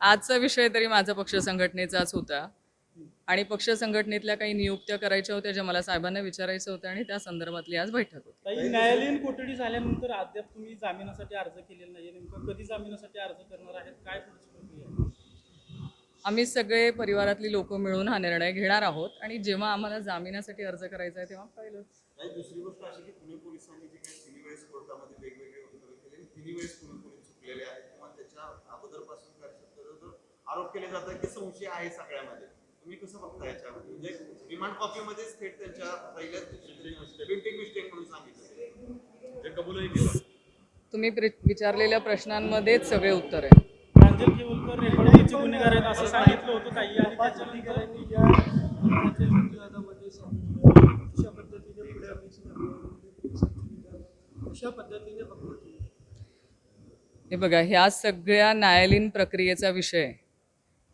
आजचा विषय तरी माझा पक्ष संघटनेचाच होता. आणि पक्ष संघटनेतल्या काही नियुक्त्या करायच्या होत्या ज्या मला साहेबांना विचारायचं होतं आणि त्या संदर्भातली आज बैठक होती. काही न्यायालयीन कोठडी झाल्यानंतर अद्याप तुम्ही जामिनासाठी अर्ज केलेला नाही नेमकं कधी जामिनासाठी अर्ज करणार आहेत? काय पुढची प्रक्रिया आहे? आम्ही सगळे परिवारातली लोक मिळून हा निर्णय घेणार आहोत आणि जेव्हा आम्हाला जामिनासाठी अर्ज करायचा आहे तेव्हा कळलंच नाही दुसरी गोष्ट अशी की पुणे पोलिसांनी जे काही तिन्ही वेळेस कोर्टामध्ये वेगवेगळे वक्तव्य केले आणि तिन्ही वेळेस पुणे पोलीस चुकलेले आहेत किंवा त्याच्या अगोदरपासून जर आरोप केले जातात की संशय आहे सगळ्यामध्ये. तुम्ही कसं बघता याच्यामध्ये? म्हणजे रिमांड कॉपीमध्येच थेट त्यांच्या पहिल्या प्रिंटिंग मिस्टेक म्हणून सांगितलं. जे कबूलही केलं. तुम्ही विचारलेल्या प्रश्नांमध्येच सगळे उत्तर आहे प्रांजल केवलकर रेकॉर्डिंगचे गुन्हेगार आहेत असं सांगितलं होतं काही आणि अशा पद्धतीने पुढे अशा पद्धतीने हे बघा ह्या सगळ्या न्यायालयीन प्रक्रियेचा विषय आहे.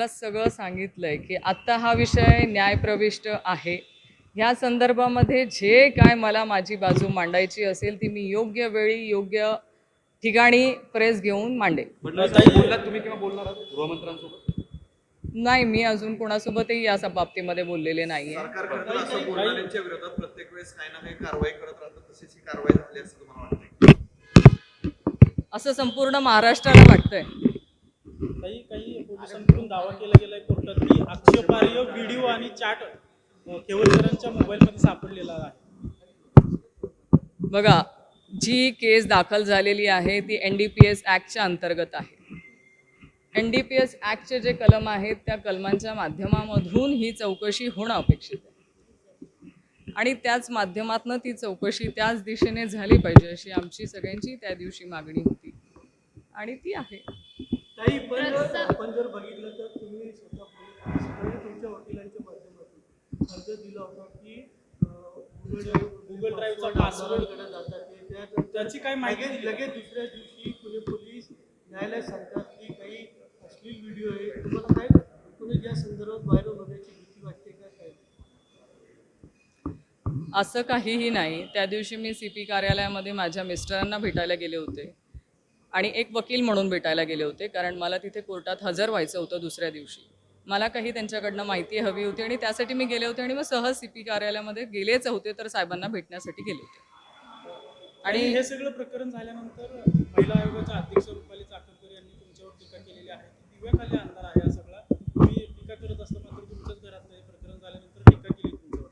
तुम्हाला सगळं सांगितलंय की आत्ता हा विषय न्यायप्रविष्ट आहे. ह्या संदर्भामध्ये जे काय मला माझी बाजू मांडायची असेल ती मी योग्य वेळी योग्य ठिकाणी प्रेस घेऊन मांडेल नाही मी अजून कोणासोबतही या बाबतीमध्ये बोललेले नाहीये. असं बोलणाऱ्यांच्या विरोधात प्रत्येक वेळेस काही ना काही कारवाई करत राहतं तशीच ही कारवाई झाली असं तुम्हाला वाटतं असं संपूर्ण महाराष्ट्राला वाटतंय. पोलिसांकडून दावा केला गेलाय कोर्टात. की आक्षेपार्ह व्हिडिओ आणि चॅट केवळकरांच्या मोबाईलमध्ये सापडलेला आहे. बघा जी केस दाखल झालेली आहे ती एन डी पी एस ॲक्टच्या अंतर्गत आहे. एन डी पी एस ॲक्टचे जे कलम आहेत त्या कलमांच्या माध्यमामधून ही चौकशी होणं अपेक्षित आहे. आणि त्याच माध्यमातनं ती चौकशी त्याच दिशेने झाली पाहिजे अशी आमची सगळ्यांची त्या दिवशी मागणी होती. आणि ती आहे. काही पण आपण जर बघितलं तर तुम्ही स्वतः सगळे तुमच्या वकिलांच्या माध्यमातून अर्ज दिला होता की गुगल Google Drive चा password कडे जातात त्याची काय माहिती लगेच दिली? लगेच दुसऱ्या दिवशी पुणे पोलीस न्यायालयात सांगतात की काही अश्लील व्हिडिओ आहे. तुम्हाला काय तुम्ही या संदर्भात व्हायरल होण्याची भीती वाटते का काय? असं काहीही नाही. त्या दिवशी मी सी पी कार्यालयामध्ये माझ्या मिस्टरांना भेटायला गेले होते. आणि एक वकील म्हणून भेटायला गेले होते कारण मला तिथे कोर्टात हजर व्हायचं होतं दुसऱ्या दिवशी. मला काही त्यांच्याकडनं माहिती हवी होती आणि त्यासाठी मी गेले होते आणि मग सहज सी पी कार्यालयामध्ये गेलेच होते तर साहेबांना भेटण्यासाठी गेले होते. आणि हे सगळं प्रकरण झाल्यानंतर महिला आयोगाच्या अध्यक्ष रुपाली चाकरकर यांनी तुमच्यावर टीका केलेली आहे. दिव्याखाली अंधार आहे हा सगळा. तुम्ही टीका करत असता मात्र तुमच्याच घरात हे प्रकरण झाल्यानंतर टीका केली तुमच्यावर.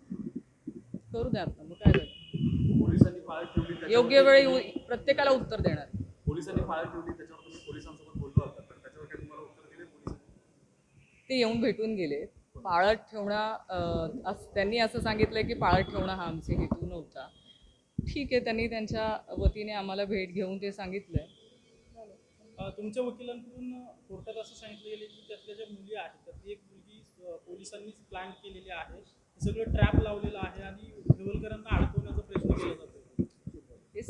करू द्या आता मग काय झालं? पोलिसांनी योग्य वेळी प्रत्येकाला उत्तर देणार. पोलिसांनी पाळत ठेवली त्याच्यावर तुम्ही पोलिसांसोबत बोललो होता तर त्याच्यावर काही तुम्हाला उत्तर दिले पोलिसांनी? ते येऊन भेटून गेले. पाळत ठेवणं त्यांनी असं सांगितलं की पाळत ठेवणं हा आमचे हेतू नव्हता. ठीक आहे त्यांनी त्यांच्या वतीने आम्हाला भेट घेऊन ते सांगितलंय. तुमच्या वकिलांकडून कोर्टात असं सांगितलं गेलं की त्यातल्या ज्या मुली आहेत त्यातली एक मुलगी पोलिसांनीच प्लॅन केलेली आहे. सगळं ट्रॅप लावलेलं आहे आणि केवलकरांना अडकवण्याचा प्रयत्न केला जातो हे